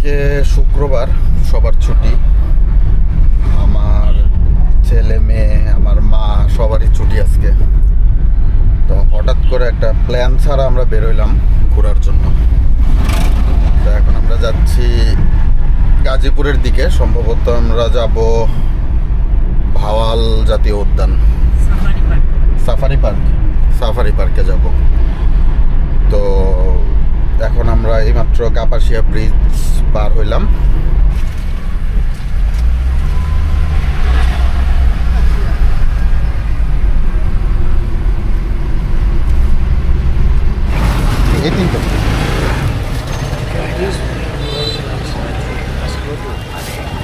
আজকে শুক্রবার সবার ছুটি। আমার ছেলে মেয়ে আমার মা সবারই ছুটি আজকে। তো হঠাৎ করে একটা প্ল্যান ছাড়া আমরা বেরোইলাম ঘোরার জন্য। তো এখন আমরা যাচ্ছি গাজীপুরের দিকে। সম্ভবত আমরা যাব ভাওয়াল জাতীয় উদ্যান। সাফারি পার্ক সাফারি পার্কে যাব। তো এখন আমরা এইমাত্র কাপাসিয়া ব্রিজ পার হইলাম।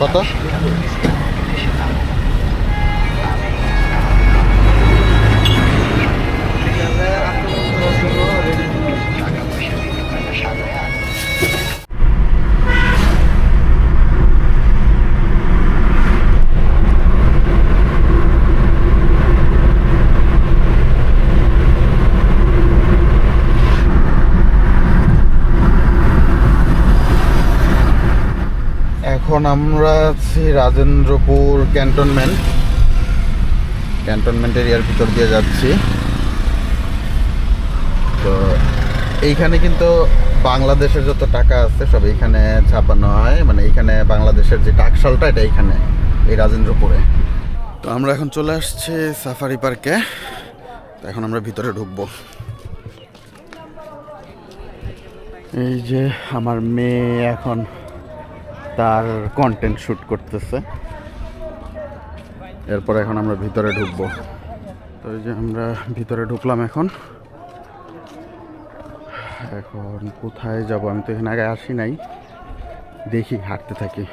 কত? এখন আমরা আছি রাজেন্দ্রপুর ক্যান্টনমেন্ট। ক্যান্টনমেন্ট এরিয়ার ভিতর দিয়ে যাচ্ছি। তো এইখানে কিন্তু বাংলাদেশের যত টাকা আছে সব এইখানে ছাপানো হয়। মানে এইখানে বাংলাদেশের যে টাকশালটা, এটা এইখানে, এই রাজেন্দ্রপুরে। তো আমরা এখন চলে আসছি সাফারি পার্কে। তো এখন আমরা ভিতরে ঢুকবো। এই যে আমার মেয়ে এখন তার কন্টেন্ট শ্যুট করতেছে। এরপর এখন আমরা ভিতরে ঢুকবো। তো এই যে আমরা ভিতরে ঢুকলাম এখন। এখন কোথায় যাব? আমি তো এখানে আগে আসি নাই। দেখি, হাঁটতে থাকি।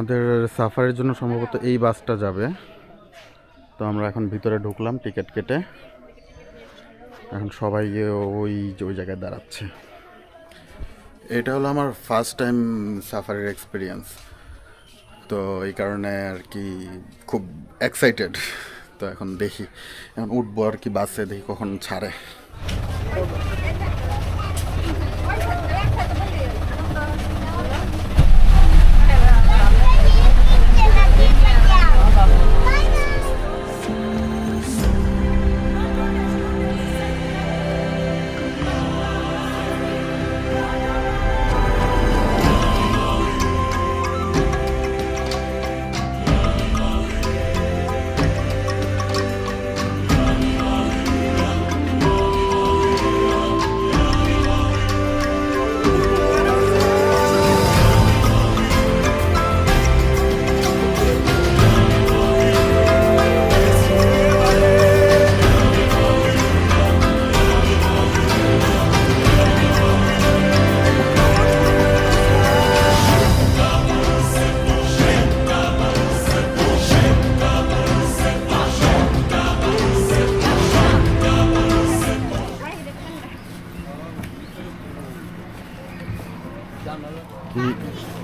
আমাদের সাফারির জন্য সম্ভবত এই বাসটা যাবে। তো আমরা এখন ভিতরে ঢুকলাম, টিকিট কেটে। এখন সবাই গিয়ে ওই যে ওই জায়গায় দাঁড়াচ্ছে। এটা হলো আমার ফার্স্ট টাইম সাফারির এক্সপিরিয়েন্স তো এই কারণে আর কি খুব এক্সাইটেড তো এখন দেখি, এখন উঠবো আর কি বাসে, দেখি কখন ছাড়ে।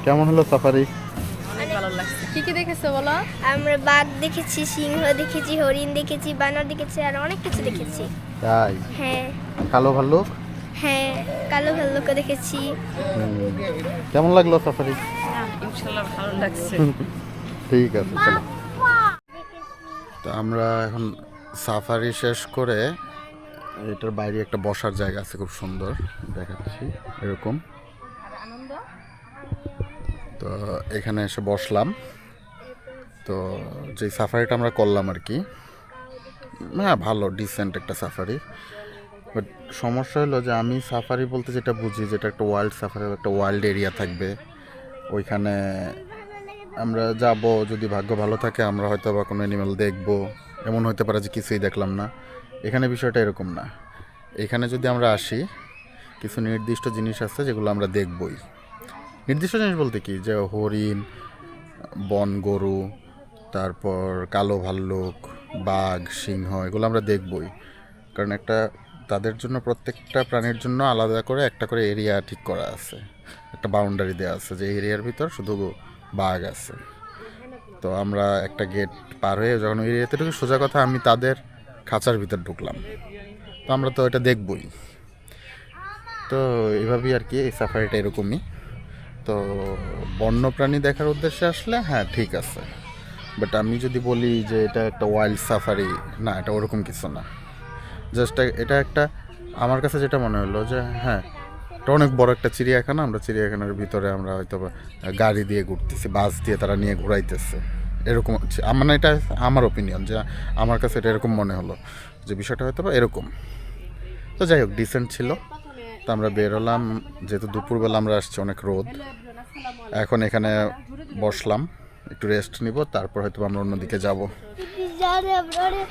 কেমন হলো সাফারি অনেক ভালো লাগছে। কি কি দেখেছ বলো? আমরা বাঘ দেখেছি সিংহ দেখেছি হরিণ দেখেছি বানর দেখেছি আর অনেক কিছু দেখেছি। তাই? হ্যাঁ। কালো ভাল্লুক? হ্যাঁ কালো ভাল্লুকও দেখেছি। কেমন লাগল সাফারি ভালো লাগছে। ঠিক আছে চলো। তো আমরা এখন সাফারি শেষ করে এটার বাইরে একটা বসার জায়গা আছে খুব সুন্দর। দেখাচ্ছি এরকম। তো এখানে এসে বসলাম। তো যে সাফারিটা আমরা করলাম আর কি হ্যাঁ ভালো ডিসেন্ট একটা সাফারি। বাট সমস্যা হলো যে আমি সাফারি বলতে যেটা বুঝি যেটা একটা ওয়াইল্ড সাফারি একটা ওয়াইল্ড এরিয়া থাকবে। ওইখানে আমরা যাব, যদি ভাগ্য ভালো থাকে, আমরা হয়তো বা কোনো অ্যানিমেল দেখব। এমন হতে পারে যে কিছুই দেখলাম না। এখানে বিষয়টা এরকম না। এখানে যদি আমরা আসি, কিছু নির্দিষ্ট জিনিস আছে যেগুলো আমরা দেখবই। নির্দিষ্ট জিনিস বলতে কি? যে হরিণ, বন গরু, তারপর কালো ভাল্লুক, বাঘ, সিংহ, এগুলো আমরা দেখবই। কারণ একটা তাদের জন্য প্রত্যেকটা প্রাণীর জন্য আলাদা করে একটা করে এরিয়া ঠিক করা আছে। একটা বাউন্ডারি দেওয়া আছে যে এরিয়ার ভিতর শুধু বাঘ আছে। তো আমরা একটা গেট পার হয়ে যখন ওই এরিয়াতে ঢুকি, সোজা কথা আমি তাদের খাঁচার ভিতর ঢুকলাম। তো আমরা তো এটা দেখবই। তো এভাবেই আর কি এই সাফারিটা এরকমই। তো বন্যপ্রাণী দেখার উদ্দেশ্যে আসলে হ্যাঁ ঠিক আছে। বাট আমি যদি বলি যে এটা একটা ওয়াইল্ড সাফারি না, এটা ওরকম কিছু না। জাস্ট এটা একটা, আমার কাছে যেটা মনে হলো যে হ্যাঁ এটা অনেক বড় একটা চিড়িয়াখানা, আমরা চিড়িয়াখানার ভিতরে আমরা হয়তো গাড়ি দিয়ে ঘুরতেছি, বাস দিয়ে তারা নিয়ে ঘুরাইতেছে। এরকম মানে এটা আমার ওপিনিয়ন যে আমার কাছে এটা এরকম মনে হলো। যে বিষয়টা হয়তো এরকম। তো যাই হোক ডিসেন্ট ছিল। তো আমরা বের হলাম। যেহেতু দুপুরবেলা আমরা আসছি, অনেক রোদ। এখন এখানে বসলাম, একটু রেস্ট নিব, তারপর হয়তো আমরা অন্যদিকে যাব।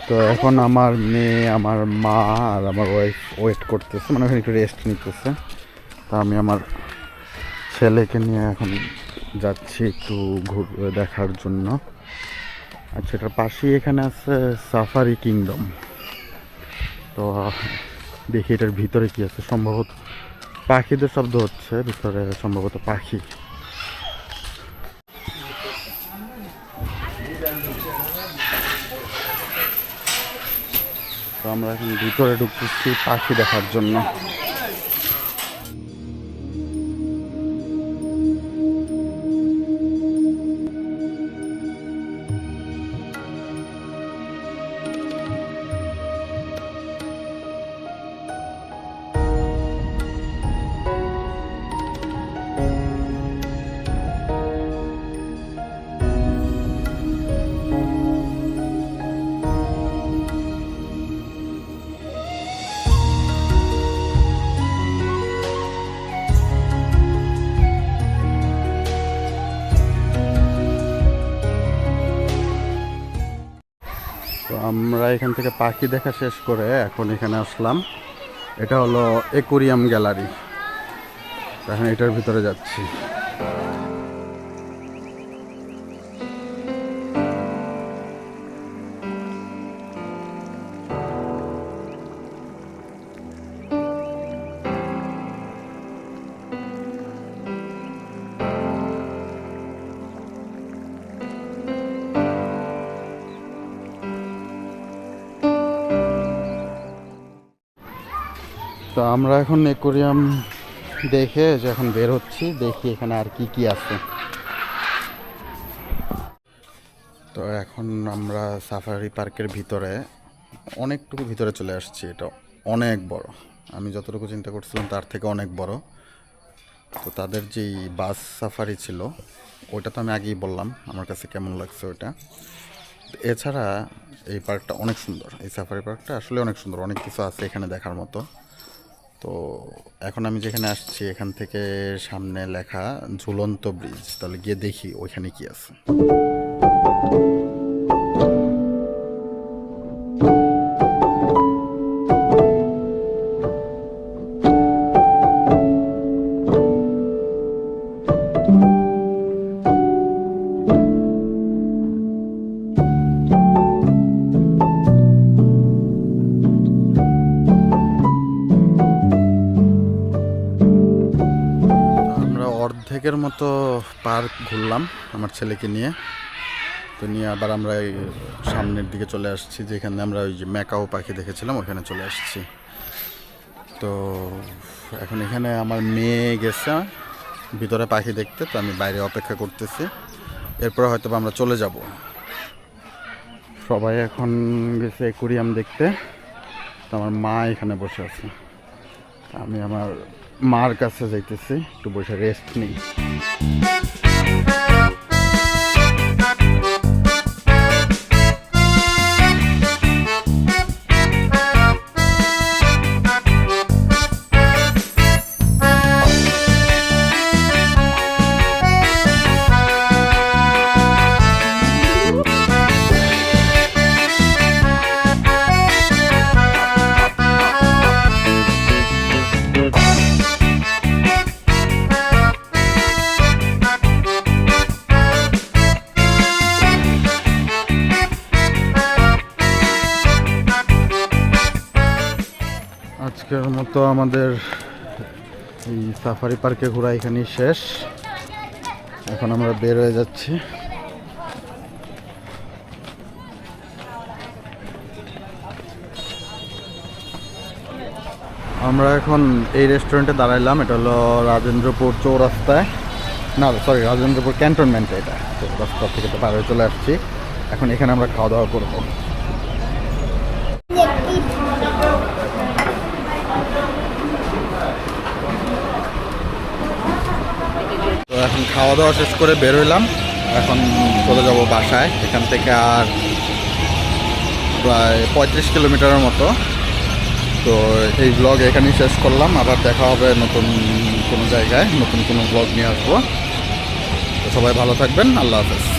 তো এখন আমার মেয়ে, আমার মা আর আমার ওয়াইফ ওয়েট করতেছে মানে ওখানে একটু রেস্ট নিতেছে। তা আমি আমার ছেলেকে নিয়ে এখন যাচ্ছি একটু ঘুর, দেখার জন্য। আচ্ছা এটার পাশেই এখানে আছে সাফারি কিংডম তো দেখি এটার ভিতরে কি আছে। সম্ভবত পাখিদের শব্দ হচ্ছে, ভিতরে সম্ভবত পাখি। আমরা এখন ভিতরে ঢুকতেছি পাখি দেখার জন্য। আমরা এখান থেকে পাখি দেখা শেষ করে এখন এখানে আসলাম। এটা হলো একুরিয়াম গ্যালারি। এখন এটার ভিতরে যাচ্ছি। তো আমরা এখন একুরিয়াম দেখে যে এখন বের হচ্ছি, দেখি এখানে আর কি কি আছে। তো এখন আমরা সাফারি পার্কের ভিতরে, অনেকটুকু ভিতরে চলে আসছি এটা। অনেক বড়। আমি যতটুকু চিন্তা করছিলাম তার থেকে অনেক বড়। তো তাদের যেই বাস সাফারি ছিল, ওইটা তো আমি আগেই বললাম, আমার কাছে কেমন লাগছে ওইটা। এছাড়া এই পার্কটা অনেক সুন্দর। এই সাফারি পার্কটা আসলে অনেক সুন্দর, অনেক কিছু আছে এখানে দেখার মতো। তো এখন আমি যেখানে আসছি, এখান থেকে সামনে লেখা ঝুলন্ত ব্রিজ তাহলে গিয়ে দেখি ওইখানে কি আছে। অর্ধেকের মতো পার্ক ঘুরলাম আমার ছেলেকে নিয়ে। তো নিয়ে আবার আমরা সামনের দিকে চলে আসছি, যেখানে আমরা ওই যে ম্যাকাও পাখি দেখেছিলাম, ওখানে চলে আসছি। তো এখন এখানে আমার মেয়ে গেছে ভিতরে পাখি দেখতে, তো আমি বাইরে অপেক্ষা করতেছি। এরপর হয়তো আমরা চলে যাব। সবাই এখন গেছে একুরিয়াম দেখতে। তো আমার মা এখানে বসে আছে। আমি আমার মার কাছে যাইতেছি একটু বসে রেস্ট নিই। আজকের মতো আমাদের এই সাফারি পার্কে ঘোরা এখানেই শেষ। এখন আমরা বের হয়ে যাচ্ছি। আমরা এখন এই রেস্টুরেন্টে দাঁড়াইলাম, এটা হলো রাজেন্দ্রপুর চৌরাস্তায়। না সরি রাজেন্দ্রপুর ক্যান্টনমেন্টে এটা, চৌরাস্তা থেকে তো হয়ে চলে আসছি। এখন এখানে আমরা খাওয়া দাওয়া করব। এখন খাওয়া দাওয়া শেষ করে বের হইলাম। এখন চলে যাব বাসায়। এখান থেকে আর প্রায় পঁয়ত্রিশ কিলোমিটারের মতো। তো এই ব্লগ এখানেই শেষ করলাম। আবার দেখা হবে নতুন কোনো জায়গায়। নতুন কোনো ব্লগ নিয়ে আসব। তো সবাই ভালো থাকবেন। আল্লাহ হাফেজ।